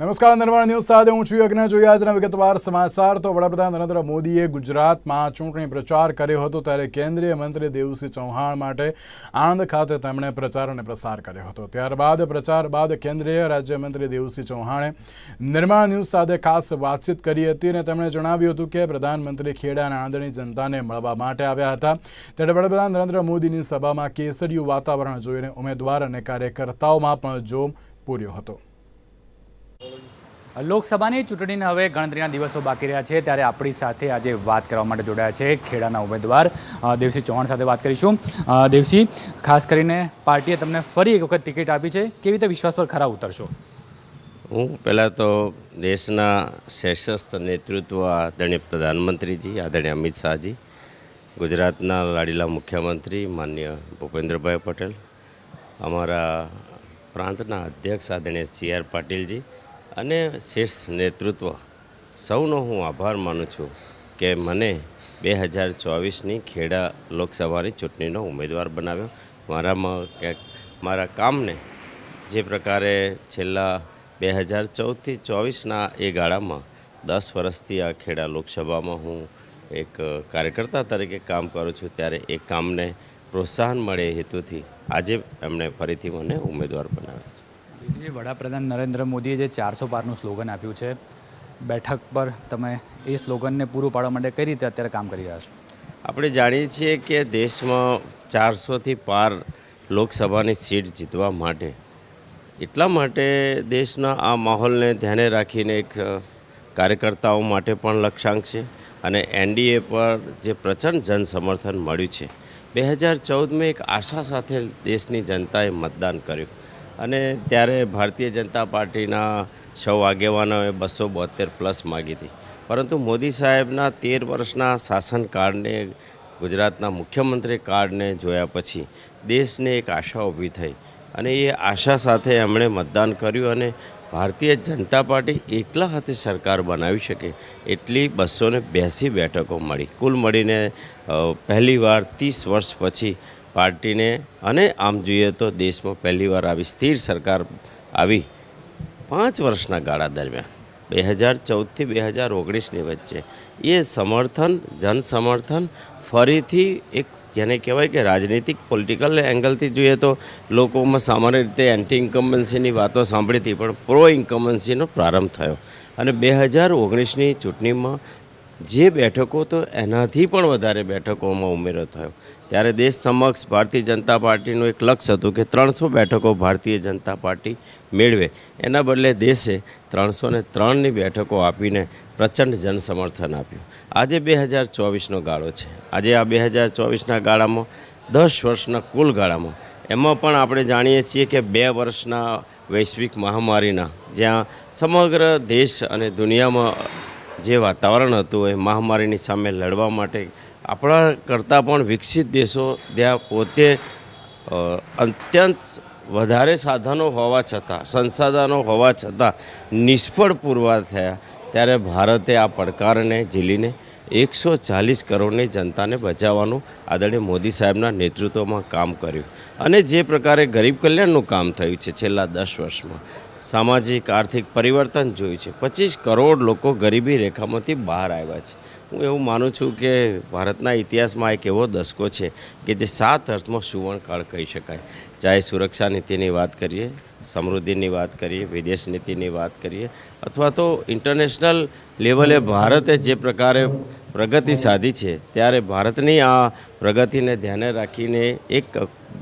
નમસ્કાર નિર્માણ ન્યૂઝ સાથે હું છું યજ્ઞ. જોઈએ આજના વિગતવાર સમાચાર. તો વડાપ્રધાન નરેન્દ્ર મોદીએ ગુજરાતમાં ચૂંટણી પ્રચાર કર્યો હતો ત્યારે કેન્દ્રીય મંત્રી દેવસિંહ ચૌહાણ માટે આણંદ ખાતે તેમણે પ્રચાર અને પ્રસાર કર્યો હતો. ત્યારબાદ પ્રચાર બાદ કેન્દ્રીય રાજ્યમંત્રી દેવસિંહ ચૌહાણે નિર્માણ ન્યૂઝ સાથે ખાસ વાતચીત કરી હતી અને તેમણે જણાવ્યું હતું કે પ્રધાનમંત્રી ખેડા અને આણંદની જનતાને મળવા માટે આવ્યા હતા. ત્યારે વડાપ્રધાન નરેન્દ્ર મોદીની સભામાં કેસરિયું વાતાવરણ જોઈને ઉમેદવાર અને કાર્યકર્તાઓમાં પણ જોમ પૂર્યો હતો. લોકસભાની ચૂંટણીના હવે ગણતરીના દિવસો બાકી રહ્યા છે, ત્યારે આપણી સાથે આજે વાત કરવા માટે જોડાયા છે ખેડાના ઉમેદવાર દેવસિંહ ચૌહાણ સાથે વાત કરીશું. દેવસિંહ, ખાસ કરીને પાર્ટીએ તમને ફરી એક વખત ટિકિટ આપી છે, કેવી રીતે વિશ્વાસ પર ખરા ઉતરશો? હું પહેલાં તો દેશના શ્રેષ્ઠ નેતૃત્વ આદરણીય પ્રધાનમંત્રીજી, આદરણીય અમિત શાહજી, ગુજરાતના લાડીલા મુખ્યમંત્રી માન્ય ભૂપેન્દ્રભાઈ પટેલ, અમારા પ્રાંતના અધ્યક્ષ આદરણીય સી આર પાટીલજી અને શીર્ષ નેતૃત્વ. સૌનો હું આભાર માનું છું કે મને બે હજાર ચોવીસની ખેડા લોકસભાની ચૂંટણીનો ઉમેદવાર બનાવ્યો. મારામાં ક્યાંક, મારા કામને જે પ્રકારે છેલ્લા બે હજાર ચૌદથી ચોવીસના એ ગાળામાં દસ વર્ષથી આ ખેડા લોકસભામાં હું એક કાર્યકર્તા તરીકે કામ કરું છું, ત્યારે એ કામને પ્રોત્સાહન મળે હેતુથી આજે એમણે ફરીથી મને ઉમેદવાર બનાવ્યો. છે વડાપ્રધાન નરેન્દ્ર મોદીએ જે ચારસો પારનું સ્લોગન આપ્યું છે, બેઠક પર તમે એ સ્લોગનને પૂરું પાડવા માટે કઈ રીતે અત્યારે કામ કરી રહ્યા છો? આપણે જાણીએ છીએ કે દેશમાં ચારસોથી પાર લોકસભાની સીટ જીતવા માટે એટલા માટે દેશના આ માહોલને ધ્યાને રાખીને એક કાર્યકર્તાઓ માટે પણ લક્ષ્યાંક છે અને એનડીએ પર જે પ્રચંડ જનસમર્થન મળ્યું છે, બે હજાર ચૌદમાં એક આશા સાથે દેશની જનતાએ મતદાન કર્યું. અને ત્યારે ભારતીય જનતા પાર્ટીના સૌ આગેવાનોએ બસો બોતેર પ્લસ માગી હતી. પરંતુ મોદી સાહેબના તેર વર્ષના શાસનકાળને ગુજરાતના મુખ્યમંત્રી કાળને જોયા પછી દેશને એક આશા ઊભી થઈ અને એ આશા સાથે એમણે મતદાન કર્યું અને ભારતીય જનતા પાર્ટી એકલા હાથે સરકાર બનાવી શકે એટલી બસો ને બ્યાસી બેઠકો મળી. કુલ મળીને પહેલીવાર ત્રીસ વર્ષ પછી પાર્ટીને અને આમ જોઈએ તો દેશમાં પહેલીવાર આવી સ્થિર સરકાર આવી પાંચ વર્ષના ગાળા દરમિયાન. બે હજાર ચૌદથી બે હજાર ઓગણીસની વચ્ચે. એ સમર્થન જન સમર્થન ફરીથી એક જેને કહેવાય કે રાજનીતિક પોલિટિકલ એંગલથી જોઈએ તો લોકોમાં સામાન્ય રીતે એન્ટી ઇન્કમ્બન્સીની વાતો સાંભળી હતી, પણ પ્રો ઇન્કમ્બન્સીનો પ્રારંભ થયો. અને બે હજાર ઓગણીસની ચૂંટણીમાં જે બેઠકો તો એનાથી પણ વધારે બેઠકોમાં ઉમેરો થયો. ત્યારે દેશ સમક્ષ ભારતીય જનતા પાર્ટીનું એક લક્ષ્ય હતું કે ત્રણસો બેઠકો ભારતીય જનતા પાર્ટી મેળવે. એના બદલે દેશે ત્રણસો ને ત્રણની બેઠકો આપીને પ્રચંડ જનસમર્થન આપ્યું. આજે બે હજાર ચોવીસનો ગાળો છે. આજે આ બે હજાર ચોવીસના ગાળામાં દસ વર્ષના કુલ ગાળામાં. એમાં પણ આપણે જાણીએ છીએ કે બે વર્ષના વૈશ્વિક મહામારીના જ્યાં સમગ્ર દેશ અને દુનિયામાં જે વાતાવરણ હતું એ મહામારીની સામે લડવા માટે આપણા કરતાં પણ વિકસિત દેશો ત્યાં પોતે અત્યંત વધારે સાધનો હોવા છતાં, સંસાધનો હોવા છતાં નિષ્ફળ પુરવાર થયા, ત્યારે ભારતે આ પડકારને ઝીલીને એકસો ચાલીસ કરોડની જનતાને બચાવવાનું આદરણીય મોદી સાહેબના નેતૃત્વમાં કામ કર્યું. અને જે પ્રકારે ગરીબ કલ્યાણનું કામ થયું છે છેલ્લા દસ વર્ષમાં, સામાજિક, આર્થિક પરિવર્તન જોયું છે. પચીસ કરોડ લોકો ગરીબી રેખામાંથી બહાર આવ્યા છે. હું એવું માનું છું કે ભારતના ઇતિહાસમાં એક એવો દસકો છે કે જે સાત અર્થમાં સુવર્ણકાળ કહી શકાય. ચાહે સુરક્ષા નીતિની વાત કરીએ, સમૃદ્ધિની વાત કરીએ, વિદેશ નીતિની વાત કરીએ, અથવા તો ઇન્ટરનેશનલ લેવલે ભારતે જે પ્રકારે પ્રગતિ સાધી છે, ત્યારે ભારતની આ પ્રગતિને ધ્યાને રાખીને એક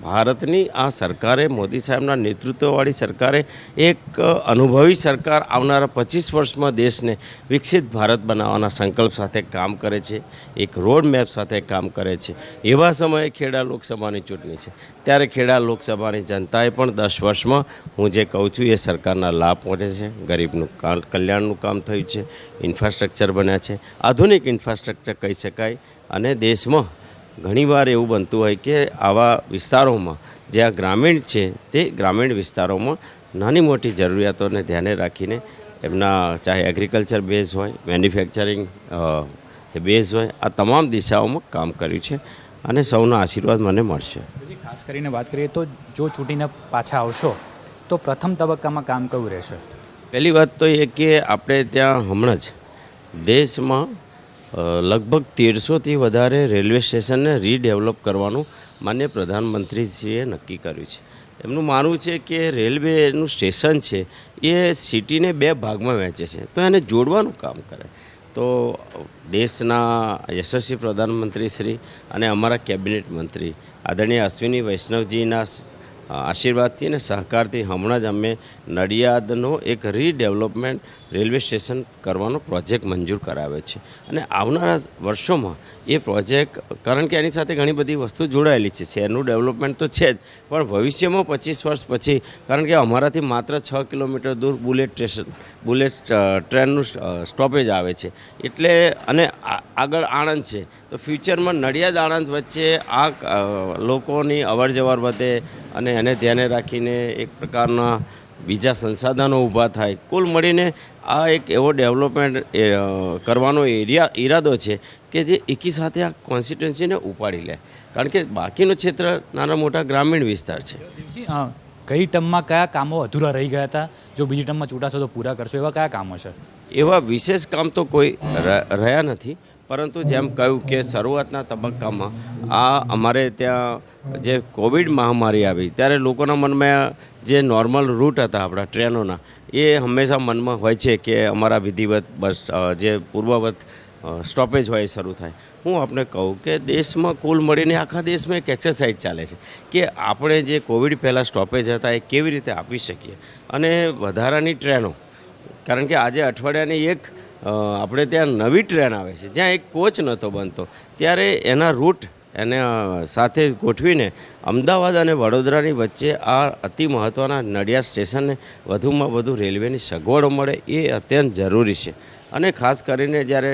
ભારતની આ સરકારે, મોદી સાહેબના નેતૃત્વવાળી સરકારે એક અનુભવી સરકાર આવનારા પચીસ વર્ષમાં દેશને વિકસિત ભારત બનાવવાના સંકલ્પ સાથે કામ કરે છે, એક રોડ મેપ સાથે કામ કરે છે. એવા સમયે ખેડા લોકસભાની ચૂંટણી છે. ત્યારે ખેડા લોકસભાની જનતાએ પણ દસ વર્ષમાં, હું જે કહું છું, એ સરકારના લાભ પહોંચે છે. ગરીબનું કલ્યાણનું કામ થયું છે. ઇન્ફ્રાસ્ટ્રક્ચર બન્યા છે. આધુનિક ઇન્ફ્રાસ્ટ્રક્ચર કહી શકાય. અને દેશમાં ઘણીવાર એવું બનતું હોય કે આવા વિસ્તારોમાં જ્યાં ગ્રામીણ છે તે ગ્રામીણ વિસ્તારોમાં નાની મોટી જરૂરિયાતોને ધ્યાને રાખીને એમના ચાહે એગ્રીકલ્ચર બેઝ હોય મેન્યુફેક્ચરિંગ બેઝ હોય આ તમામ દિશાઓમાં કામ કર્યું છે અને સૌના આશીર્વાદ મને મળશે. ખાસ કરીને વાત કરીએ તો જો ચૂંટીને પાછા આવશો તો પ્રથમ તબક્કામાં કામ કયું રહેશે? પહેલી વાત તો એ કે આપણે ત્યાં હમણાં જ દેશમાં લગભગ તેરસોથી વધારે રેલવે સ્ટેશનને રીડેવલપ કરવાનું માન્ય પ્રધાનમંત્રીશ્રીએ નક્કી કર્યું છે. એમનું માનવું છે કે રેલવેનું સ્ટેશન છે, એ સિટીને બે ભાગમાં વહેંચે છે. તો એને જોડવાનું કામ કરે. તો દેશના યશસ્વી પ્રધાનમંત્રી શ્રી અને અમારા કેબિનેટ મંત્રી, આદરણીય અશ્વિની વૈષ્ણવજીના આશીર્વાદથી અને સહકારથી હમણાં જ અમે નડિયાદનો એક રીડેવલપમેન્ટ રેલવે સ્ટેશન કરવાનો પ્રોજેક્ટ મંજૂર કરાવ્યો છે. અને આવનારા વર્ષોમાં એ પ્રોજેક્ટ કારણ કે એની સાથે ઘણી બધી વસ્તુ જોડાયેલી છે. શહેરનું ડેવલપમેન્ટ તો છે જ, પણ ભવિષ્યમાં પચીસ વર્ષ પછી, કારણ કે અમારાથી માત્ર છ કિલોમીટર દૂર બુલેટ સ્ટેશન, બુલેટ ટ્રેનનું સ્ટોપેજ આવે છે. એટલે, અને આગળ આણંદ છે. તો ફ્યુચરમાં નડિયાદ આણંદ વચ્ચે આ લોકોની અવર જવર વધે અને એને ધ્યાને રાખીને એક પ્રકારના બીજા સંસાધનો ઊભા થાય. કુલ મળીને આ એક એવો ડેવલપમેન્ટ કરવાનો એરિયા ઈરાદો છે કે જે એકી સાથે આ કોન્સ્ટિટ્યુન્સીને ઉપાડી લે. કારણ કે બાકીનું ક્ષેત્ર નાના મોટા ગ્રામીણ વિસ્તાર છે. કઈ ટર્મમાં કયા કામો અધૂરા રહી ગયા હતા? જો બીજી ટર્મમાં ચૂંટાશો તો પૂરા કરશો. એવા કયા કામો છે? એવા વિશેષ કામ તો કોઈ રહ્યા નથી. પરંતુ જેમ કહ્યું કે શરૂઆતના તબક્કામાં આ અમારે ત્યાં જે કોવિડ મહામારી આવી, ત્યારે લોકોના મનમાં જે નોર્મલ રૂટ હતા આપણા ટ્રેનોના, એ હંમેશા મનમાં હોય છે કે અમારા વિધિવત બસ જે પૂર્વવત સ્ટોપેજ હોય શરૂ થાય. હું આપને કહું કે દેશમાં કુલ મળીને આખા દેશમાં એક એક્સરસાઇઝ ચાલે છે કે આપણે જે કોવિડ પહેલાં સ્ટોપેજ હતા એ કેવી રીતે આપી શકીએ. અને વધારાની ટ્રેનો, કારણ કે આજે અઠવાડિયાની એક આપણે ત્યાં નવી ટ્રેન આવે છે. જ્યાં એક કોચ નહોતો બનતો. ત્યારે એના રૂટ એને સાથે ગોઠવીને અમદાવાદ અને વડોદરાની વચ્ચે આ અતિ મહત્ત્વના નડિયાદ સ્ટેશનને વધુમાં વધુ રેલવેની સગવડો મળે એ અત્યંત જરૂરી છે. અને ખાસ કરીને જ્યારે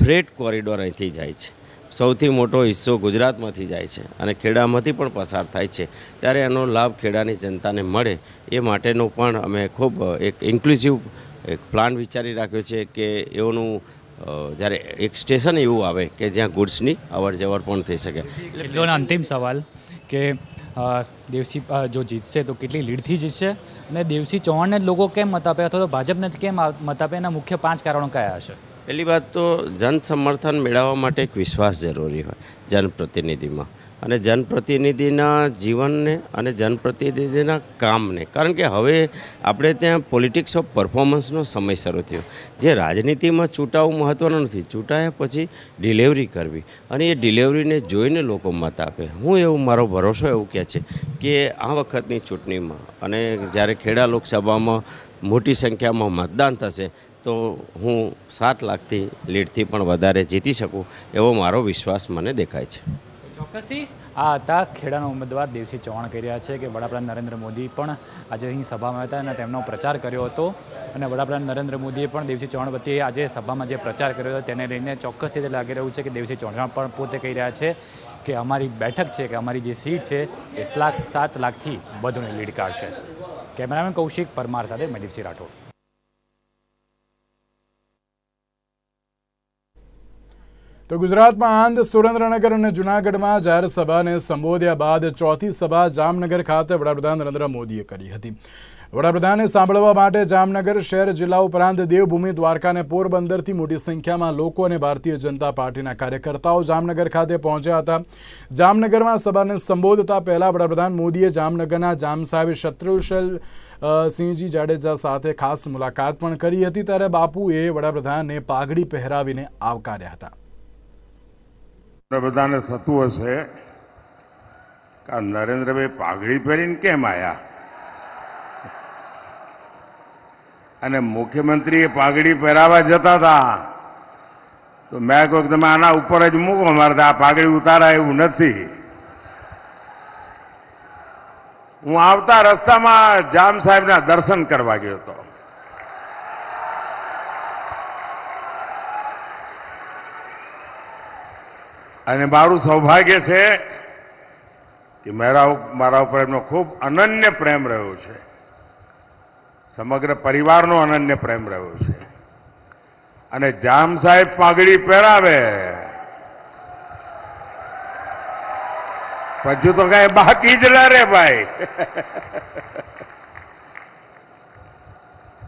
ફ્રેટ કોરિડોર અહીંથી જાય છે. સૌથી મોટો હિસ્સો ગુજરાતમાંથી જાય છે અને ખેડામાંથી પણ પસાર થાય છે. ત્યારે એનો લાભ ખેડાની જનતાને મળે એ માટેનો પણ અમે ખૂબ એક ઇન્ક્લુઝિવ એક પ્લાન વિચારી રાખ્યો છે કે એઓનું જ્યારે એક સ્ટેશન એવું આવે કે જ્યાં ગુડ્સની અવર જવર પણ થઈ શકે. છેલ્લો અંતિમ સવાલ કે દેવસી જો જીતશે તો કેટલી લીડથી જીતશે? અને દેવસી ચૌહાણને જ લોકો કેમ મત આપે અથવા તો ભાજપને જ કેમ મત આપે? એના મુખ્ય પાંચ કારણો કયા હશે? પહેલી વાત તો જન સમર્થન મેળવવા માટે એક વિશ્વાસ જરૂરી હોય જનપ્રતિનિધિમાં. અને જનપ્રતિનિધિના જીવનને અને જનપ્રતિનિધિના કામને. કારણ કે હવે આપણે ત્યાં પોલિટિક્સ ઓફ પરફોર્મન્સનો સમય શરૂ થયો. જે રાજનીતિમાં ચૂંટાવું મહત્ત્વનું નથી. ચૂંટાયા પછી ડિલિવરી કરવી. અને એ ડિલિવરીને જોઈને લોકો મત આપે. હું એવું, મારો ભરોસો એવું કહે છે કે આ વખતની ચૂંટણીમાં અને જ્યારે ખેડા લોકસભામાં મોટી સંખ્યામાં મતદાન થશે, તો હું સાત લાખથી લીડથી પણ વધારે જીતી શકું એવો મારો વિશ્વાસ મને દેખાય છે. ચોક્કસથી આ હતા ખેડાના ઉમેદવાર દેવસિંહ ચૌહાણ કહી રહ્યા છે કે વડાપ્રધાન નરેન્દ્ર મોદી પણ આજે અહીં સભામાં હતા અને તેમનો પ્રચાર કર્યો હતો. અને વડાપ્રધાન નરેન્દ્ર મોદીએ પણ દેવસિંહ ચૌહાણ વચ્ચે આજે સભામાં જે પ્રચાર કર્યો હતો તેને લઈને ચોક્કસ રીતે લાગી રહ્યું છે કે દેવસિંહ ચૌહાણ પણ પોતે કહી રહ્યા છે કે અમારી બેઠક છે કે અમારી જે સીટ છે એ લાખ સાત લાખથી વધુની લીડ કાઢશે. કેમેરામેન કૌશિક પરમાર સાથે મનદીપસિંહ રાઠોડ. તો ગુજરાતમાં આંધ સુરેન્દ્રનગર અને જૂનાગઢમાં જાહેર સભાને સંબોધ્યા બાદ ચોથી સભા જામનગર ખાતે વડાપ્રધાન નરેન્દ્ર મોદીએ કરી હતી. વડાપ્રધાને સાંભળવા માટે જામનગર શહેર જિલ્લા ઉપરાંત દેવભૂમિ, દ્વારકા અને પોરબંદરથી મોટી સંખ્યામાં લોકો અને ભારતીય જનતા પાર્ટીના કાર્યકર્તાઓ જામનગર ખાતે પહોંચ્યા હતા. જામનગરમાં સભાને સંબોધતા પહેલા વડાપ્રધાન મોદીએ જામનગરના જામ શત્રુશલ સિંહજી જાડેજા સાથે ખાસ મુલાકાત પણ કરી હતી. ત્યારે બાપુએ વડાપ્રધાનને પાઘડી પહેરાવીને આવકાર્યા હતા. બધાને થતું હશે કે આ નરેન્દ્રભાઈ પાઘડી પહેરીને કેમ આયા? અને મુખ્યમંત્રી પાઘડી પહેરાવા જતા હતા. તો મેં કહ્યું તમે આના ઉપર જ મૂકો મારે આ પાઘડી ઉતારાય એવું નથી. હું આવતા રસ્તામાં જામ સાહેબના દર્શન કરવા ગયો હતો. અને મારું સૌભાગ્ય છે કે મારા મારા ઉપર એમનો ખૂબ અનન્ય પ્રેમ રહ્યો છે. સમગ્ર પરિવારનો અનન્ય પ્રેમ રહ્યો છે. અને જામ સાહેબ પાઘડી પહેરાવે. પછી તો કઈ બાકી જ ના રે ભાઈ.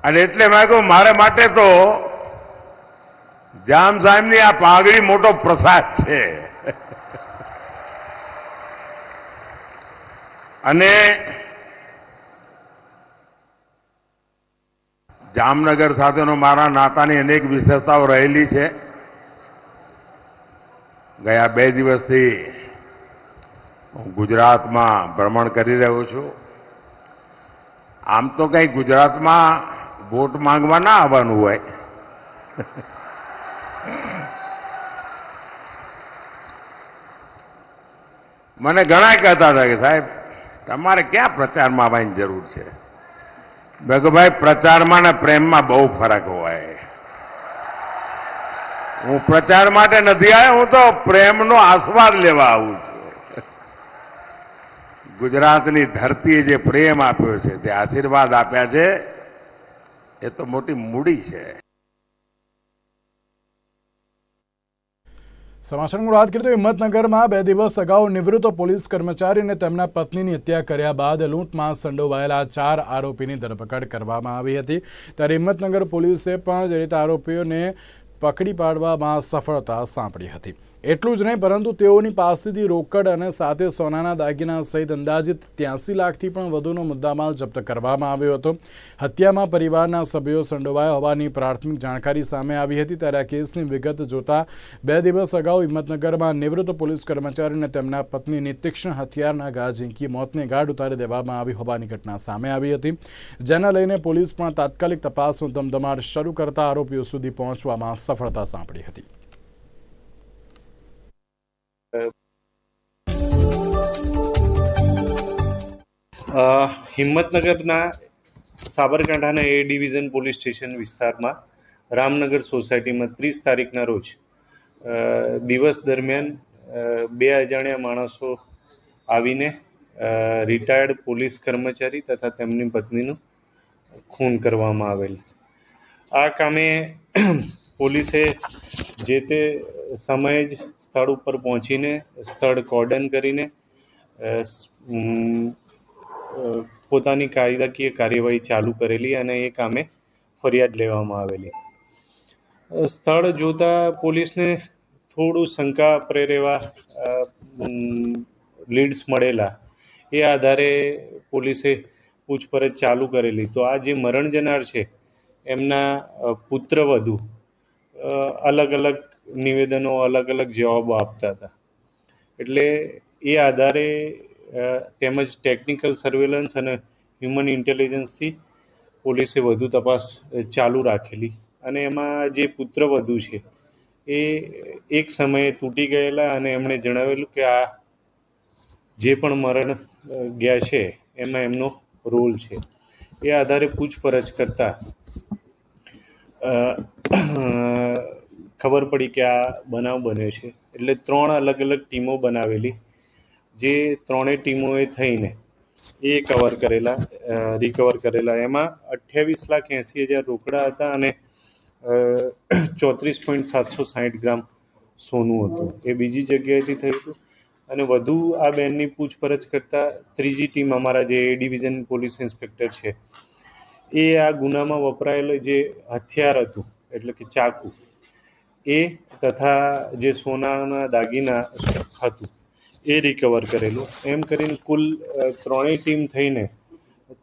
અને એટલે મેં કહું મારે માટે તો જામ સાહેબની આ પાઘડી મોટો પ્રસાદ છે. અને જામનગર સાથેનો મારા નાતાની અનેક વિશેષતાઓ રહેલી છે. ગયા બે દિવસથી હું ગુજરાતમાં ભ્રમણ કરી રહ્યો છું. આમ તો કંઈ ગુજરાતમાં વોટ માંગવા ના આવવાનું હોય. મને ઘણા કહેતા હતા કે સાહેબ તમારે ક્યાં પ્રચારમાં આવવાની જરૂર છે? ભગભાઈ ભાઈ પ્રચારમાં ને પ્રેમમાં બહુ ફરક હોય. હું પ્રચાર માટે નથી આવ્યો, હું તો પ્રેમનો આસ્વાદ લેવા આવું છું. ગુજરાતની ધરતીએ જે પ્રેમ આપ્યો છે, તે આશીર્વાદ આપ્યા છે, એ તો મોટી મૂડી છે. સમાચારની વાત કરીએ તો હિંમતનગરમાં બે દિવસ અગાઉ નિવૃત્ત પોલીસ કર્મચારી અને તેમના પત્નીની હત્યા કર્યા બાદ લૂંટમાં સંડોવાયેલા ચાર આરોપીની ધરપકડ કરવામાં આવી હતી. ત્યારે હિંમતનગર પોલીસે પણ જે રીતે આરોપીઓને પકડી પાડવામાં સફળતા સાંપડી હતી. એટલું જ નહીં, પરંતુ તેઓની પાસેથી રોકડ અને સાથે સોનાના દાગીના સહિત અંદાજિત ત્યાસી લાખથી પણ વધુનો મુદ્દામાલ જપ્ત કરવામાં આવ્યો હતો. હત્યામાં પરિવારના સભ્યો સંડોવાયા હોવાની પ્રાથમિક જાણકારી સામે આવી હતી ત્યારે આ કેસની વિગત જોતા બે દિવસ અગાઉ હિંમતનગરમાં નિવૃત્ત પોલીસ કર્મચારી અને તેમના પત્નીની તીક્ષ્ણ હથિયારના ઘા ઝીંકી મોતને ગાઢ ઉતારી દેવામાં આવી હોવાની ઘટના સામે આવી હતી. જેને લઈને પોલીસ પણ તાત્કાલિક તપાસનો ધમધમાટ શરૂ કરતા આરોપીઓ સુધી પહોંચવામાં સફળતા સાંપડી હતી. હિંમતનગરના સાબરકાંઠાના એ ડિવિઝન પોલીસ સ્ટેશન વિસ્તારમાં રામનગર સોસાયટીમાં ત્રીસ તારીખના રોજ દિવસ દરમિયાન બે અજાણ્યા માણસો આવીને રિટાયર્ડ પોલીસ કર્મચારી તથા તેમની પત્નીનું ખૂન કરવામાં આવેલ. આ કામે પોલીસે જે તે સમયે જ સ્થળ ઉપર પહોંચીને, સ્થળ કોર્ડન કરીને પોતાની કાયદાકીય કાર્યવાહી ચાલુ કરેલી અને એ કામે ફરિયાદ લેવામાં આવેલી. સ્થળ જોતા પોલીસને થોડું શંકા, પ્રેરેવા લીડ્સ મળેલા. એ આધારે પોલીસે પૂછપરછ ચાલુ કરેલી. તો આ જે મરણ જનાર છે, એમના પુત્ર પુત્રવધુ અલગ અલગ નિવેદનો, અલગ અલગ જવાબો આપતા હતા. એટલે એ આધારે તેમજ ટેકનિકલ સર્વેલન્સ અને હ્યુમન ઇન્ટેલિજન્સથી પોલીસે વધુ તપાસ ચાલુ રાખેલી. અને એમાં જે પુત્રવધુ છે, એ એક સમયે તૂટી ગયેલા અને એમણે જણાવેલું કે આ જે પણ મરણ ગયા છે, એમાં એમનો રોલ છે. એ આધારે પૂછપરછ કરતા ખબર પડી કે આ બનાવ બન્યો છે. એટલે ત્રણ અલગ અલગ ટીમો બનાવેલી. જે ત્રણેય ટીમોએ થઈને એ કવર કરેલા રિકવર કરેલા. એમાં અઠ્યાવીસ લાખ એંસી હજાર રોકડા હતા અને ચોત્રીસ પોઈન્ટ સાતસો સાહીઠ ગ્રામ સોનું હતું. એ બીજી જગ્યાએથી થયું હતું. અને વધુ આ બેનની પૂછપરછ કરતા ત્રીજી ટીમ અમારા જે ડિવિઝન પોલીસ ઇન્સ્પેક્ટર છે, એ આ ગુનામાં વપરાયેલું જે હથિયાર હતું, એટલે કે ચાકુ, એ તથા જે સોનાના દાગીના હતું એ રિકવર કરેલું. એમ કરીને કુલ ત્રણેય ટીમ થઈને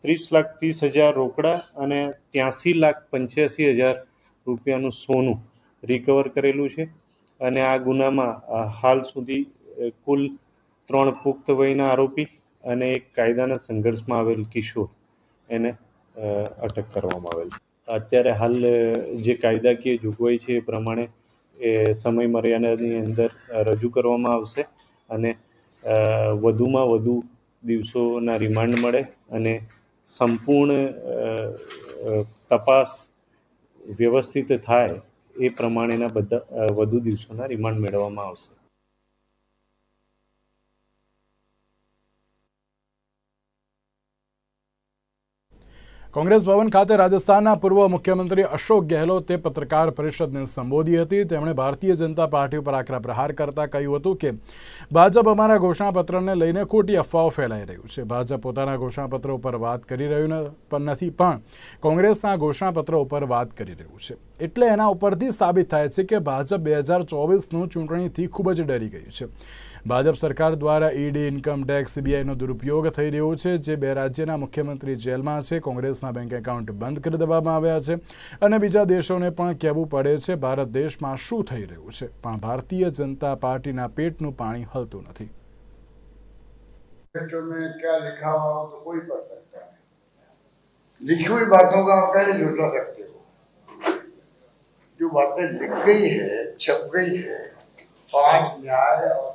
ત્રીસ લાખ ત્રીસ હજાર રોકડા અને ત્યાંસી લાખ પંચ્યાસી હજાર રૂપિયાનું સોનું રિકવર કરેલું છે. અને આ ગુનામાં હાલ સુધી કુલ ત્રણ પુખ્ત વયના આરોપી અને એક કાયદાના સંઘર્ષમાં આવેલ કિશોર એને અટક કરવામાં આવેલ અત્યારે હાલ જે કાયદાકીય જોગવાઈ છે એ પ્રમાણે એ સમય મર્યાદાની અંદર રજૂ કરવામાં આવશે અને વધુમાં વધુ દિવસોના રિમાન્ડ મળે અને સંપૂર્ણ તપાસ વ્યવસ્થિત થાય એ પ્રમાણેના બધા વધુ દિવસોના રિમાન્ડ મેળવવામાં આવશે. કોંગ્રેસ ભવન ખાતે રાજસ્થાનના પૂર્વ મુખ્યમંત્રી અશોક ગેહલોતે પત્રકાર પરિષદને સંબોધી હતી. તેમણે ભારતીય જનતા પાર્ટી ઉપર આકરા પ્રહાર કરતા કહ્યું હતું કે, ભાજપ અમારા ઘોષણાપત્રને લઈને ખોટી અફવાઓ ફેલાઈ રહ્યું છે. ભાજપ પોતાના ઘોષણાપત્ર ઉપર વાત કરી રહ્યું નથી, પણ કોંગ્રેસના ઘોષણાપત્ર ઉપર વાત કરી રહ્યું છે. એટલે એના ઉપરથી સાબિત થાય છે કે ભાજપ બે હજાર ચોવીસનું ચૂંટણીથી ખૂબ જ ડરી ગયું છે. ભાજપ સરકાર દ્વારા ઈડી ઇન્કમ ટેક્સ સીબીઆઈનો દુરુપયોગ થઈ રહ્યો છે જે બે રાજ્યના મુખ્યમંત્રી જેલમાં છે કોંગ્રેસના બેંક એકાઉન્ટ બંધ કરી દેવામાં આવ્યા છે અને બીજા દેશોને પણ કહેવું પડે છે ભારત દેશમાં શું થઈ રહ્યું છે પણ ભારતીય જનતા પાર્ટીના પેટનું પાણી હલતું નથી मैनिफेस्टो में क्या लिखा हुआ हो तो कोई पढ़ सकता है लिखी हुई बातों का आप कैसे झुटला सकते हो जो बातें लिख गई है छप गई है पांच न्याय और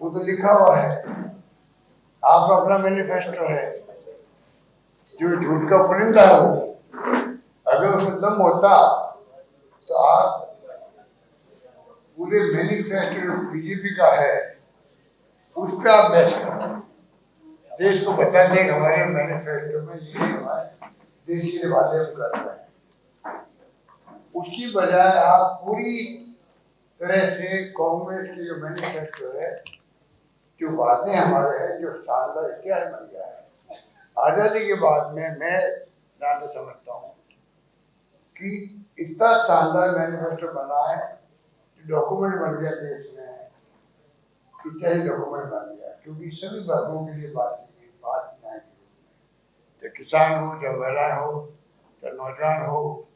वो तो लिखा हुआ है। आपका अपना मैनिफेस्टो है। जो झूठ का परिंदा है वो। अगर उसमें दम होता तो आप पूरे मैनिफेस्टो जो बीजेपी का है, उस पर आप बहस करते देश को बता दें हमारे मैनिफेस्टो में ये हमारे देश के लिए वादे हम कर हैं। उसकी बजाय आप पूरी तरह से कांग्रेस की जो मैनिफेस्टो है, जो बातें हमारे हैं, जो शानदार इतिहास बन गया है, आज़ादी के बाद में मैं जहाँ समझता हूँ कि इतना शानदार मैनिफेस्टो बना है डॉक्यूमेंट बन गया देश में इत्यादि डॉक्यूमेंट बन गया, क्योंकि सभी वर्गों के लिए बात की गई बात न्याय के रूप में किसान हो, चाहे महिलाएँ हो, चाहे नौजवान हो,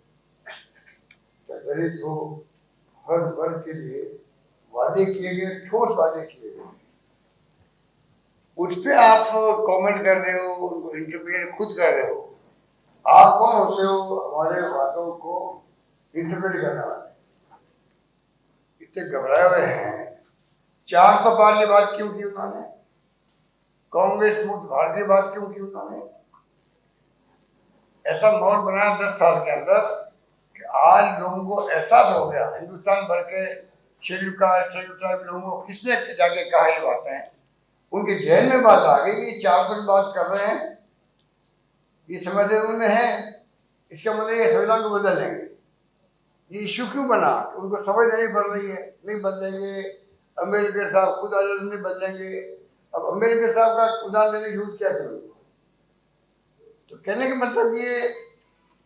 चाहे दलित हो हर वर्ग के लिए वादे किए गए, ठोस वादे किए गए। उस पर आप कमेंट कर रहे हो, उनको इंटरप्रेट खुद कर रहे हो। आप कौन होते हो? हमारे वादों को इंटरप्रेट करने वाले। इतने घबराए हुए हैं। चार सौ पार की बात क्यों की उन्होंने? कांग्रेस मुक्त भारतीय बात क्यों की उन्होंने? ऐसा माहौल बनाया दस साल के अंदर। आज लोगों को एहसास हो गया, हिंदुस्तान भर के शेड्यूल कास्ट लोगों को किसने जाके कहा ये बातें? उनके जहन में बात आ गई कि चार सौ बात कर रहे हैं। ये समझ उन्होंने है। इसका मतलब ये संविधान को बदल देंगे ये इशू क्यों बना? उनको समझ नहीं पड़ रही है। नहीं बदलेंगे। अंबेडकर साहब खुद आज़ाद नहीं बदलेंगे। अब अंबेडकर साहब का उदाहरण देने की ज़रूरत क्या करूँ तो कहने का मतलब ये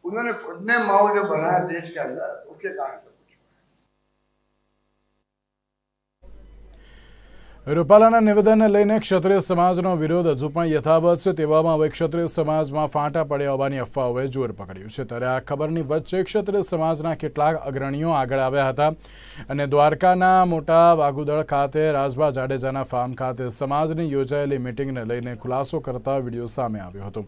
उन्होंने खुद ने माहौल जो बनाया देश के अंदर उसके कारण सब રૂપાલાના નિવેદનને લઈને ક્ષત્રિય સમાજનો વિરોધ હજુ પણ યથાવત છે. તેવામાં હવે ક્ષત્રિય સમાજમાં ફાંટા પડ્યા હોવાની અફવાઓએ જોર પકડ્યું છે. ત્યારે આ ખબરની વચ્ચે ક્ષત્રિય સમાજના કેટલાક અગ્રણીઓ આગળ આવ્યા હતા અને દ્વારકાના મોટા વાગુદળ ખાતે, રાજભા જાડેજાના ફાર્મ ખાતે સમાજની યોજાયેલી મિટિંગને લઈને ખુલાસો કરતા વીડિયો સામે આવ્યો હતો.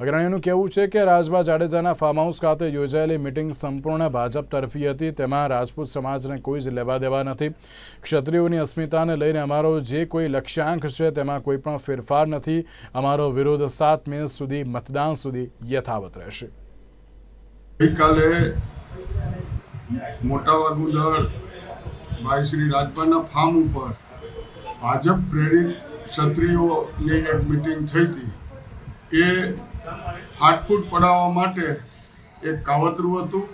અગ્રણીઓનું કહેવું છે કે રાજભા જાડેજાના ફાર્મ હાઉસ ખાતે યોજાયેલી મિટિંગ સંપૂર્ણ ભાજપ તરફી હતી. તેમાં રાજપૂત સમાજને કોઈ જ લેવા દેવા નથી. ક્ષત્રિયોની અસ્મિતાને લઈને અમારો જે કોઈ લક્ષ્યાંક છે, તેમાં કોઈ પણ ફેરફાર નથી. અમારો વિરોધ સાત મે સુધી મતદાન સુધી યથાવત રહેશે. ગઈકાલે મોટા દળ ભાઈ શ્રી રાજપાના ફાર્મ ઉપર ભાજપ પ્રેરિત ક્ષત્રિયોની એક મિટિંગ થઈ હતી. એ ફાટફૂટ પડાવવા માટે એક કાવતરું હતું.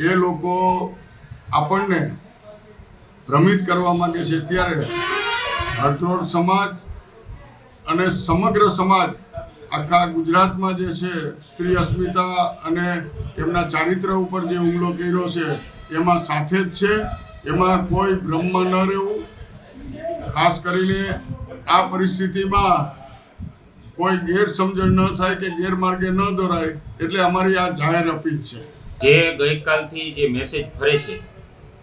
એ લોકો આપણને ભ્રમિત કરવા માંગે છે ત્યારે હળદ્રોડ સમાજ અને સમગ્ર સમાજ, આખા ગુજરાતમાં જે છે, સ્ત્રી અસ્મિતા અને એમના ચારિત્ર ઉપર જે હુમલો કર્યો છે, એમાં સાથે જ છે. એમાં કોઈ બ્રહ્મ ન રહેવું. ખાસ કરીને આ પરિસ્થિતિમાં કોઈ ગેરસમજણ ન થાય કે ગેરમાર્ગે ન દોરાય, એટલે અમારી આ જાહેર અપીલ છે. જે ગઈકાલથી જે મેસેજ ફરે છે,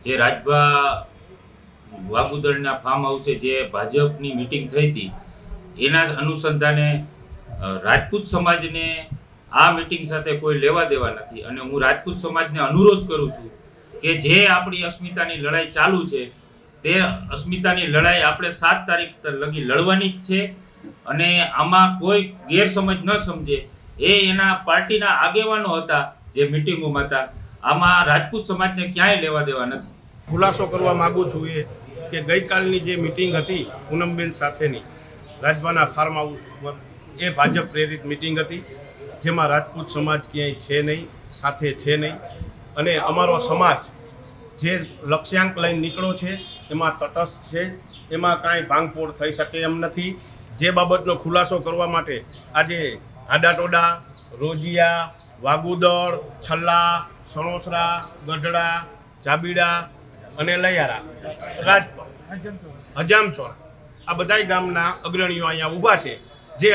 જે રાજભા વાગુદળના ફાર્મ હાઉસે જે ભાજપની મિટિંગ થઈ હતી, એના અનુસંધાને રાજપૂત સમાજને આ મિટિંગ સાથે કોઈ લેવા દેવા નથી. અને હું રાજપૂત સમાજને અનુરોધ કરું છું કે જે આપણી અસ્મિતાની લડાઈ ચાલુ છે, તે અસ્મિતાની લડાઈ આપણે સાત તારીખ લગી લડવાની જ છે. અને આમાં કોઈ ગેરસમજ ન સમજે. એ એના પાર્ટીના આગેવાનો હતા, જે મિટિંગોમાં હતા. આમાં રાજપૂત સમાજને ક્યાંય લેવા દેવા નથી. ખુલાસો કરવા માગું છું એ. કે ગઈકાલની જે મિટિંગ હતી પૂનમબેન સાથેની રાજભાના ફાર્મ હાઉસ ઉપર એ ભાજપ પ્રેરિત મિટિંગ હતી, જેમાં રાજપૂત સમાજ ક્યાંય છે નહીં, સાથે છે નહીં. અને અમારો સમાજ જે લક્ષ્યાંક લઈને નીકળ્યો છે, એમાં તટસ્થ છે, એમાં કાંઈ ભાંગફોડ થઈ શકે એમ નથી. જે બાબતનો ખુલાસો કરવા માટે આજે આડાટોડા, રોજિયા વાગુદર છલ્લા, સણોસરા, ગઢડા, જાબીડા અને લયારા રાજ હજામચોર આ બધાય ગામના અગ્રણીઓ અહીંયા ઊભા છે, જે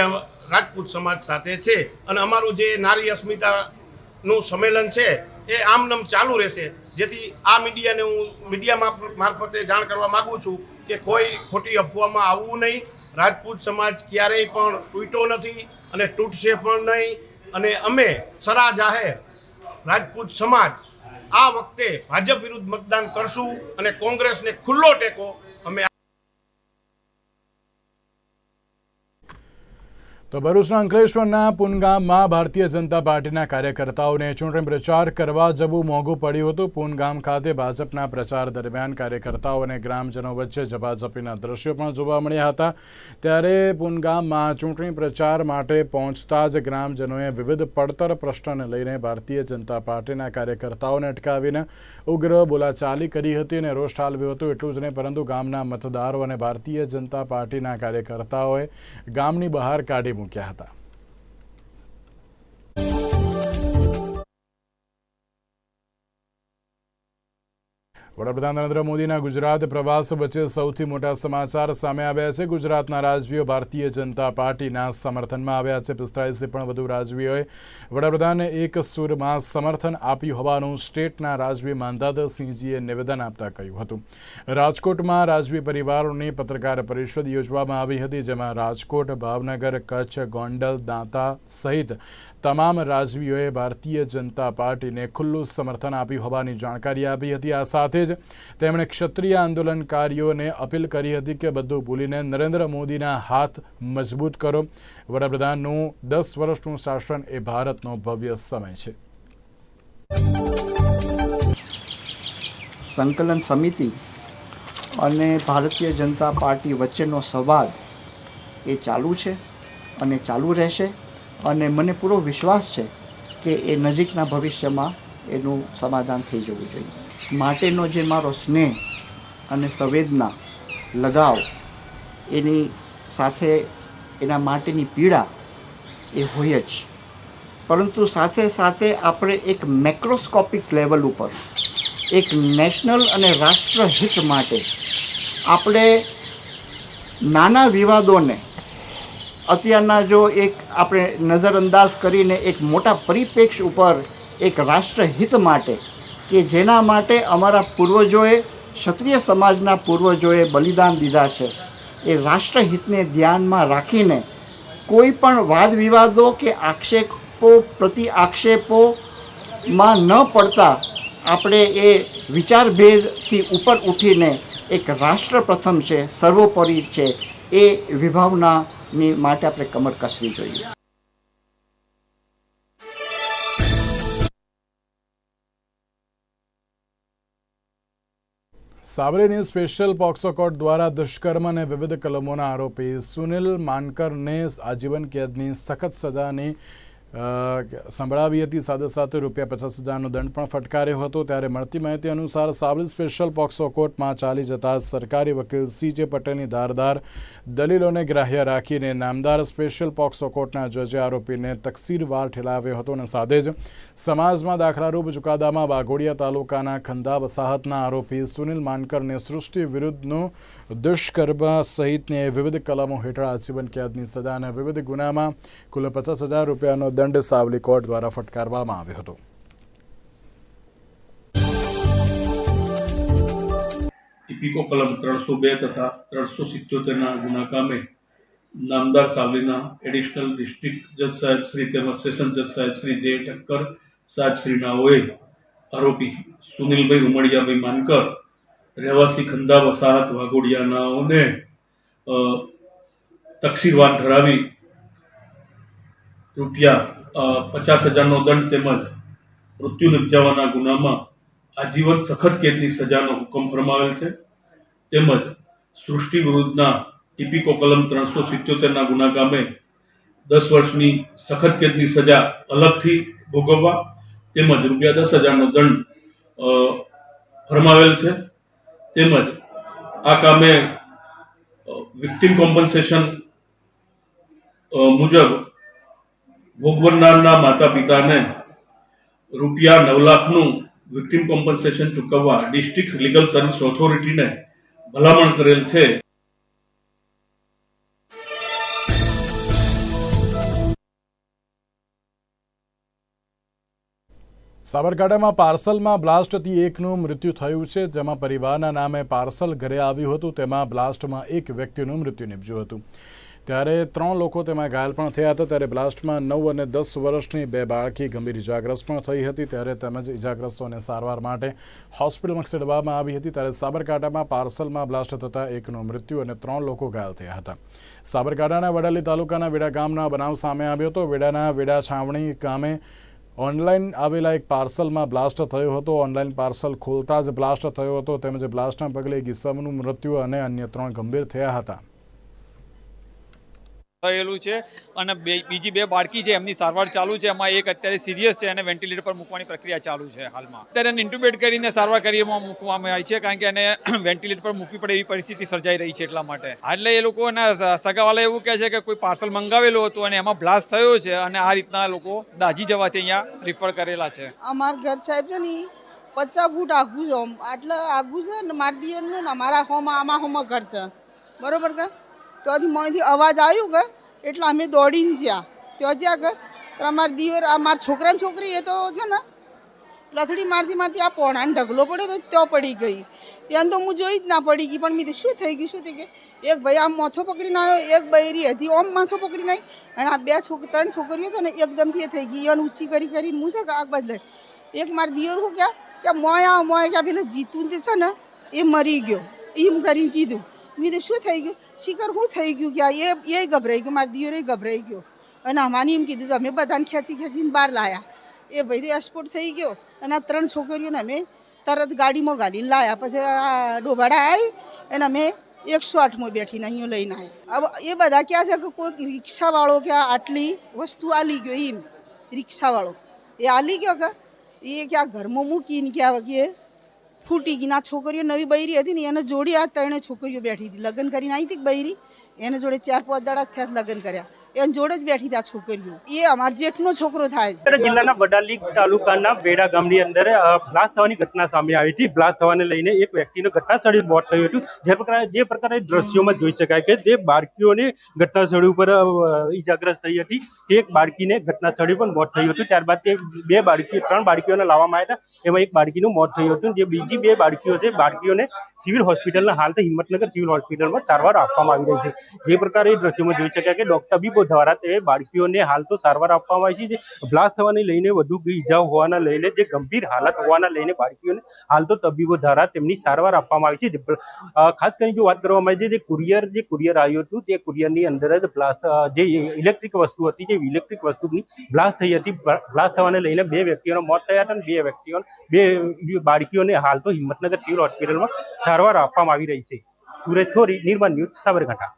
રાજપૂત સમાજ સાથે છે. અને અમારું જે નારી અસ્મિતાનું સંમેલન છે, એ આમનમ ચાલુ રહેશે. જેથી આ મીડિયાને હું મીડિયા મારફતે જાણ કરવા માગું છું કે કોઈ ખોટી અફવામાં આવવું નહીં. રાજપૂત સમાજ ક્યારેય પણ તૂટ્યો નથી અને તૂટશે પણ નહીં. અને અમે સરા જાહેર રાજપૂત સમાજ આ વખતે ભાજપ વિરુદ્ધ મતદાન કરશું અને કોંગ્રેસને ખુલ્લો ટેકો અમે તો ભરૂચના અંકલેશ્વરના પુનગામમાં ભારતીય જનતા પાર્ટીના કાર્યકર્તાઓને ચૂંટણી પ્રચાર કરવા જવું મોંઘું પડ્યું હતું. પુનગામ ખાતે ભાજપના પ્રચાર દરમિયાન કાર્યકર્તાઓ અને ગ્રામજનો વચ્ચે ઝપાઝપીના દ્રશ્યો પણ જોવા મળ્યા હતા. ત્યારે પુનગામમાં ચૂંટણી પ્રચાર માટે પહોંચતા જ ગ્રામજનોએ વિવિધ પડતર પ્રશ્નને લઈને ભારતીય જનતા પાર્ટીના કાર્યકર્તાઓને અટકાવીને ઉગ્ર બોલાચાલી કરી હતી અને રોષ ઠાલવ્યો હતો. એટલું જ નહીં, પરંતુ ગામના મતદારો અને ભારતીય જનતા પાર્ટીના કાર્યકર્તાઓએ ગામની બહાર કાઢી મૂક્યા હતા વડાપ્રધાન નરેન્દ્ર મોદીના ગુજરાત પ્રવાસ વચ્ચે સૌથી મોટા સમાચાર સામે આવ્યા છે. ગુજરાતના રાજવીઓ ભારતીય જનતા પાર્ટીના સમર્થનમાં આવ્યા છે. પિસ્તાળીસથી પણ વધુ રાજવીઓએ વડાપ્રધાનને એક સુરમાં સમર્થન આપ્યું હોવાનું સ્ટેટના રાજવી માંધાતસિંહજીએ નિવેદન આપતા કહ્યું હતું. રાજકોટમાં રાજવી પરિવારોની પત્રકાર પરિષદ યોજવામાં આવી હતી, જેમાં રાજકોટ, ભાવનગર, કચ્છ, ગોંડલ, દાંતા સહિત તમામ રાજવીઓએ ભારતીય જનતા પાર્ટીને ખુલ્લું સમર્થન આપ્યું હોવાની જાણકારી આપી હતી. આ સાથે જ તેમણે ક્ષત્રિય આંદોલનકારીઓને અપીલ કરી હતી કે બધું ભૂલીને નરેન્દ્ર મોદીના હાથ મજબૂત કરો. વડાપ્રધાનનું દસ વર્ષનું શાસન એ ભારતનો ભવ્ય સમય છે. સંકલન સમિતિ અને ભારતીય જનતા પાર્ટી વચ્ચેનો સંવાદ એ ચાલુ છે અને ચાલુ રહેશે. અને મને પૂરો વિશ્વાસ છે કે એ નજીકના ભવિષ્યમાં એનું સમાધાન થઈ જવું જોઈએ. માટેનો જે મારો સ્નેહ અને સંવેદના, લગાવ, એની સાથે એના માટેની પીડા એ હોય જ. પરંતુ સાથે સાથે આપણે એક મેક્રોસ્કોપિક લેવલ ઉપર, એક નેશનલ અને રાષ્ટ્રહિત માટે આપણે નાના વિવાદોને અત્યારના જો એક આપણે નજરઅંદાજ કરીને એક મોટા પરિપ્રેક્ષ ઉપર એક રાષ્ટ્રહિત માટે કે જેના માટે અમારા પૂર્વજોએ, ક્ષત્રિય સમાજના પૂર્વજોએ બલિદાન દીધા છે, એ રાષ્ટ્રહિતને ધ્યાનમાં રાખીને કોઈ પણ વાદ વિવાદો કે આક્ષેપો, પ્રતિ આક્ષેપોમાં ન પડતા આપણે એ વિચારભેદથી ઉપર ઉઠીને એક રાષ્ટ્ર પ્રથમ છે, સર્વોપરી છે, એ વિભાવનાની માટે આપણે કમર કસવી જોઈએ. સાબરેની સ્પેશિયલ પોક્સો કોર્ટ દ્વારા દુષ્કર્મ અને વિવિધ કલમોના આરોપી સુનિલ માનકરને આજીવન કેદની સખત સજાની સંભળાવી હતી સાથે સાથે રૂપિયા પચાસ હજારનો દંડ પણ ફટકાર્યો હતો. ત્યારે મળતી માહિતી અનુસાર સાવલી સ્પેશિયલ પોક્સો કોર્ટમાં ચાલી જતા સરકારી વકીલ સી જે પટેલની ધારદાર દલીલોને ગ્રાહ્ય રાખીને નામદાર સ્પેશિયલ પોક્સો કોર્ટના જજે આરોપીને તકસીરવાર ઠેલાવ્યો હતો અને સાથે જ સમાજમાં દાખલારૂપ ચુકાદામાં વાઘોડિયા તાલુકાના ખંધા વસાહતના આરોપી સુનિલ માનકરને સૃષ્ટિ વિરુદ્ધનું દુષ્કર્મ સહિતની વિવિધ કલમો હેઠળ આજીવન કેદની સજા અને વિવિધ ગુનામાં કુલ પચાસ હજાર રૂપિયાનો દંડ સાવલી કોર્ટ દ્વારા ફટકારવામાં આવ્યો હતો. ઇપિકો કલમ ત્રણસો બે તથા ત્રણસો સિત્યોતેરના ગુના કામે નામદાર સાવલીના એડિશનલ ડિસ્ટ્રિક્ટ જજ સાહેબ શ્રી તેમજ સેશન જજ સાહેબ શ્રી જે ઠક્કર સાહેબ શ્રીનાઓએ આરોપી સુનિલભાઈ ઉમળિયાભાઈ માનકર રહેવાસી ખંદા વસાહત વાઘોડિયાનાઓને અ, તકસીરવાન ઠરાવી રૂપિયા પચાસ હજારનો દંડ તેમજ મૃત્યુ નિપજાવવાના ગુનામાં આજીવન સખત કેદની સજાનો હુકમ ફરમાવેલ છે. તેમજ સૃષ્ટિ વિરુદ્ધના ઇપિકો કલમ ત્રણસો સિત્યોતેરના ગુના કામે દસ વર્ષની સખત કેદની સજા અલગથી ભોગવવા તેમજ રૂપિયા દસ હજારનો દંડ ફરમાવેલ છે. તેમજ આ કામે વિક્ટિમ કોમ્પન્સેશન મુજબ ભોગવનારના માતા પિતાને રૂપિયા નવ લાખનું વિક્ટિમ કોમ્પન્સેશન ચૂકવવા ડિસ્ટ્રિક્ટ લીગલ સર્વિસ ઓથોરિટીને ભલામણ કરેલ છે. સાબરકાંઠામાં પાર્સલમાં બ્લાસ્ટથી એકનું મૃત્યુ થયું છે, જેમાં પરિવારના નામે પાર્સલ ઘરે આવ્યું હતું, તેમાં બ્લાસ્ટમાં એક વ્યક્તિનું મૃત્યુ નિપજ્યું હતું. ત્યારે ત્રણ લોકો તેમાં ઘાયલ પણ થયા હતા, ત્યારે બ્લાસ્ટમાં નવ અને દસ વર્ષની બે બાળકી ગંભીર ઇજાગ્રસ્ત પણ થઈ હતી, ત્યારે તેમજ ઇજાગ્રસ્તોને સારવાર માટે હોસ્પિટલમાં ખસેડવામાં આવી હતી, ત્યારે સાબરકાંઠામાં પાર્સલમાં બ્લાસ્ટ થતાં એકનું મૃત્યુ અને ત્રણ લોકો ઘાયલ થયા હતા. સાબરકાંઠાના વડાલી તાલુકાના વેડા ગામના બનાવ સામે આવ્યો હતો. વેડાના વેડા છાવણી ગામે ઓનલાઈન આવેલા એક પાર્સલમાં બ્લાસ્ટ થયો હતો. ઓનલાઈન પાર્સલ ખોલતા જ બ્લાસ્ટ થયો હતો. તેમજ બ્લાસ્ટના પગલે એક ઇસમનું મૃત્યુ અને અન્ય ત્રણ ગંભીર થયા હતા. થયેલું છે. અને બીજી બે બાળકી છે, એમની સારવાર ચાલુ છે. એમાં એક અત્યારે સિરિયસ છે અને વેન્ટિલેટર પર મૂકવાની પ્રક્રિયા ચાલુ છે હાલમાં. અત્યારે એને ઇન્ટ્યુબેટ કરીને સારવાર કરીમાં મૂકવામાં આવી છે, કારણ કે એને વેન્ટિલેટર પર મૂકવી પડે એવી પરિસ્થિતિ સર્જાઈ રહી છે એટલા માટે. એટલે એ લોકો એના સગાવાલા એવું કહે છે કે કોઈ પાર્સલ મંગાવેલું હતું અને એમાં બ્લાસ્ટ થયો છે અને આ રીતના લોકો દાજી જવાથી અહીંયા રિફર કરેલા છે. અમારા ઘર સાહેબ છે ને પચાસ ફૂટ આઘું છે. આટલે આઘું છે ને, મારા દિયરનું ને અમારા હોમાં, આમાં હોમાં ઘર છે. બરોબર કે? ત્યાંથી મોંથી અવાજ આવ્યું કે, એટલે અમે દોડીને જ્યાં. ત્યાં જ્યાં કે ત્યારે અમારા દીવર, આ મારા છોકરા ને છોકરી એ તો છે ને, લથડી મારતી મારતી આ પોણાને ઢગલો પડ્યો તો ત્યાં પડી ગઈ. ત્યાં તો હું જોઈ જ ના પડી ગઈ, પણ મેં શું થઈ ગયું, શું થઈ ગયું? એક ભાઈ આમ માથો પકડીને આવ્યો, એક બૈરી હતી ઓમ માથો પકડીને આવી, અને આ બે છોકરી ત્રણ છોકરીઓ છે ને એકદમથી એ થઈ ગઈ. અને ઊંચી કરી કરીને હું છે કે આગ બદલે એક મારા દિયર હું ક્યાં કે મોય આ મોય ક્યાં પેલા જીતું છે ને, એ મરી ગયો. એમ કરીને કીધું. મેં તો શું થઈ ગયું? શિખર શું થઈ ગયું? કે એ એ ગભરાઈ ગયો, મારી દિયોરે ગભરાઈ ગયો. અને અમાને એમ કીધું અમે બધાને ખેંચી ખેંચીને બહાર લાયા. એ ભાઈ એક્સપોર્ટ થઈ ગયો. અને આ ત્રણ છોકરીઓને અમે તરત ગાડીમાં ગાલીને લાયા. પછી આ ડોભાડા આવી અને અમે એકસો આઠમાં બેઠીને અહીંયા લઈને આવ્યા એ બધા ક્યાં છે કે કોઈક રિક્ષાવાળો કે આટલી વસ્તુ આલી ગયો એમ, રિક્ષાવાળો. એ આલી ગયો કે? એ ક્યાં ઘરમાં મૂકીને ક્યાં કે ફૂટી ગઈ. ના છોકરીઓ નવી બૈરી હતી ને એને જોડી આ ત્રણે છોકરીઓ બેઠી હતી. લગ્ન કરીને આવી હતી બૈરી? એને જોડે ચાર પાંચ દાડા થયા લગ્ન કર્યા. એને જોડે જ બેઠી ત્યાં છોકરીઓ. એ અમાર જેઠનો છોકરો થાય છે. જિલ્લાના વડાલી તાલુકાના બેડા ગામની અંદર બ્લાસ્ટ થવાની ઘટના સામે આવી હતી. બ્લાસ્ટ થવાને લઈને એક વ્યક્તિનું ઘટના સ્થળે મોત થયું હતું. જે પ્રકારે જે પ્રકારે દ્રશ્યોમાં જોઈ શકાય કે જે બાળકીઓને ઘટના સ્થળ ઉપર ઈજાગ્રસ્ત થઈ હતી. તે એક બાળકીને ઘટના સ્થળે પણ મોત થયું હતું. ત્યારબાદ તે બે બાળકી ત્રણ બાળકીઓને લાવવામાં આવ્યા હતા. એમાં એક બાળકીનું મોત થયું હતું. જે બીજી બે બાળકીઓ છે, બાળકીઓને સિવિલ હોસ્પિટલના હાલ તો હિંમતનગર સિવિલ હોસ્પિટલમાં સારવાર આપવામાં આવી રહી છે. જે પ્રકારે દ્રશ્યમાં જોઈ શકાય કે ડોક્ટર તબીબો દ્વારા તે બાળકીઓને હાલ તો સારવાર આપવામાં આવી છે. બ્લાસ્ટ થવાને લઈને વધુ ઈજાઓ હોવાના લઈને જે ગંભીર હાલત હોવાના લઈને બાળકીઓને હાલ તો તબીબો દ્વારા તેમની સારવાર આપવામાં આવી છે. ખાસ કરીને જો વાત કરવામાં આવી છે, જે કુરિયર જે કુરિયર આવ્યું હતું, તે કુરિયરની અંદર જ બ્લાસ્ટ જે ઇલેક્ટ્રિક વસ્તુ હતી, જે ઇલેક્ટ્રિક વસ્તુની બ્લાસ્ટ થઈ હતી. બ્લાસ્ટ થવાને લઈને બે વ્યક્તિઓના મોત થયા હતા અને બે વ્યક્તિઓ, બે બાળકીઓને હાલ તો હિંમતનગર સિવિલ હોસ્પિટલમાં સારવાર આપવામાં આવી રહી છે. સુરેશ થોરી નિર્માણ ન્યૂઝ, સાબરકાંઠા.